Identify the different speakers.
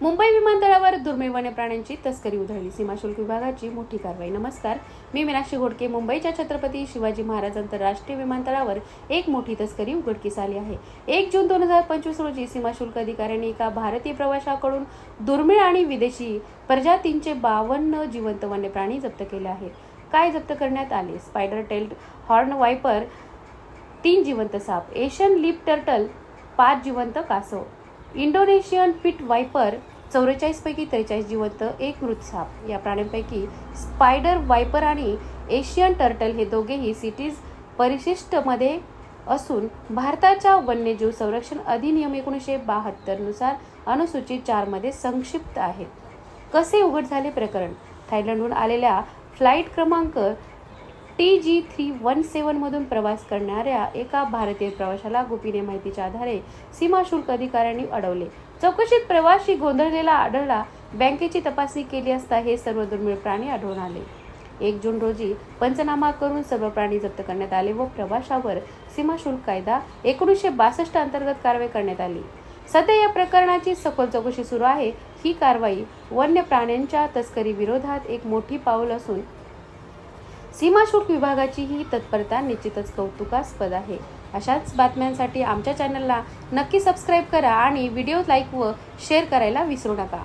Speaker 1: मुंबई विमानतळावर दुर्मिळ वन्य प्राण्यांची तस्करी उधळली. सीमाशुल्क विभागाची मोठी कारवाई. नमस्कार. मी मीनाक्षी घोडके. मुंबईच्या छत्रपती शिवाजी महाराज आंतरराष्ट्रीय विमानतळावर एक मोठी तस्करी उघडकीस आली आहे. एक जून दोन हजार पंचवीस रोजी सीमाशुल्क अधिकाऱ्यांनी एका भारतीय प्रवाशाकडून दुर्मिळ आणि विदेशी प्रजातींचे बावन्न जिवंत वन्य प्राणी जप्त केले आहेत. काय जप्त करण्यात आले? स्पायडर टेल्ट हॉर्न वायपर तीन जिवंत साप एशियन लिप टर्टल पाच जिवंत कासव. इंडोनेशियन पिट वायपर चौवेचाळीसपैकी त्रेचाळीस जिवंत एक मृत साप. या प्राण्यांपैकी स्पायडर वायपर आणि एशियन टर्टल हे दोघेही सिटीज परिशिष्टमध्ये असून भारताच्या वन्यजीव संरक्षण अधिनियम एकोणीसशे बहात्तरनुसार अनुसूचित चारमध्ये संक्षिप्त आहेत. कसे उघड झाले प्रकरण? थायलंडहून आलेल्या फ्लाईट क्रमांक टी जी थ्री वन सेवनमधून प्रवास करणाऱ्या एका भारतीय प्रवाशाला गोपनीय माहितीच्या आधारे सीमा शुल्क अधिकाऱ्यांनी अडवले. चौकशीत प्रवाशी गोंधळलेला आढळला. बँकेची तपासणी केली असता हे सर्व दुर्मिळ प्राणी आढळून आले. एक जून रोजी पंचनामा करून सर्व प्राणी जप्त करण्यात आले व प्रवाशावर सीमा शुल्क कायदा एकोणीसशे बासष्ट अंतर्गत कारवाई करण्यात आली. सध्या या प्रकरणाची सखोल चौकशी सुरू आहे. ही कारवाई वन्य प्राण्यांच्या तस्करी विरोधात एक मोठी पाऊल असून सीमाशुल्क विभागाची ही तत्परता निश्चितच कौतुकास्पद आहे. अशाच बातम्यांसाठी आमच्या चॅनलला नक्की सबस्क्राईब करा आणि व्हिडिओ लाईक व शेअर करायला विसरू नका.